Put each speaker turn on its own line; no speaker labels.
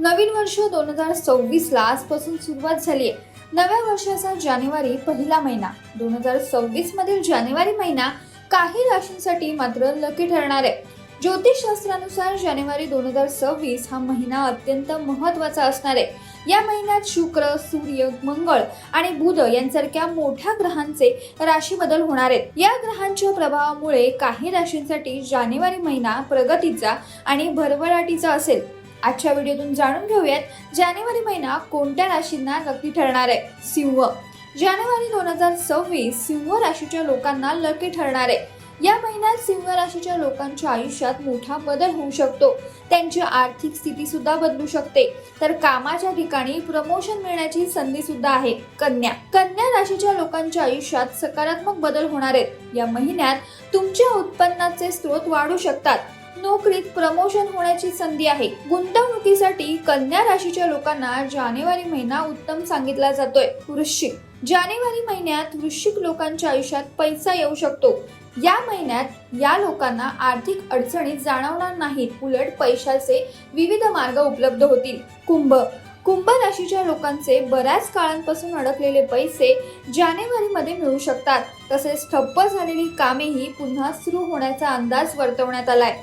नवीन वर्ष दोन हजार सव्वीस ला आजपासून सुरुवात झाली आहे. नव्या वर्षाचा जानेवारी पहिला महिना. दोन हजार सव्वीस मधील जानेवारी महिना काही राशींसाठी मात्र लकी ठरणार आहे. ज्योतिषशास्त्रानुसार जानेवारी दोन हजार सव्वीस हा महिना अत्यंत महत्त्वाचा असणार आहे. या महिन्यात शुक्र सूर्य मंगळ आणि बुध यांसारख्या मोठ्या ग्रहांचे राशी बदल होणार आहेत. या ग्रहांच्या प्रभावामुळे काही राशींसाठी जानेवारी महिना प्रगतीचा आणि भरभराटीचा असेल. आजच्या व्हिडिओतून जाणून घेऊयात जानेवारी महिना कोणत्या राशींना लकी ठरणार आहे? सिंह. जानेवारी दोन हजार सव्वीस सिंह राशीच्या लोकांना लकी ठरणार आहे. या महिन्यात सिंह राशीच्या लोकांच्या आयुष्यात मोठा बदल होऊ शकतो. त्यांची आर्थिक स्थिती सुद्धा बदलू शकते. तर कामाच्या ठिकाणी प्रमोशन मिळण्याची संधी सुद्धा आहे. कन्या. कन्या राशीच्या लोकांच्या आयुष्यात सकारात्मक बदल होणार आहेत. या महिन्यात तुमच्या उत्पन्नाचे स्रोत वाढू शकतात. नोकरीत प्रमोशन होण्याची संधी आहे. गुंतवणुकीसाठी कन्या राशीच्या लोकांना जानेवारी महिना उत्तम सांगितला जातोय. वृश्चिक. जानेवारी महिन्यात वृश्चिक लोकांच्या आयुष्यात पैसा येऊ शकतो. या महिन्यात या लोकांना आर्थिक अडचणी जाणवणार नाहीत. उलट पैशाचे विविध मार्ग उपलब्ध होतील. कुंभ. कुंभ राशीच्या लोकांचे बऱ्याच काळांपासून अडकलेले पैसे जानेवारीमध्ये मिळू शकतात. तसेच ठप्प झालेली कामेही पुन्हा सुरू होण्याचा अंदाज वर्तवण्यात आलाय.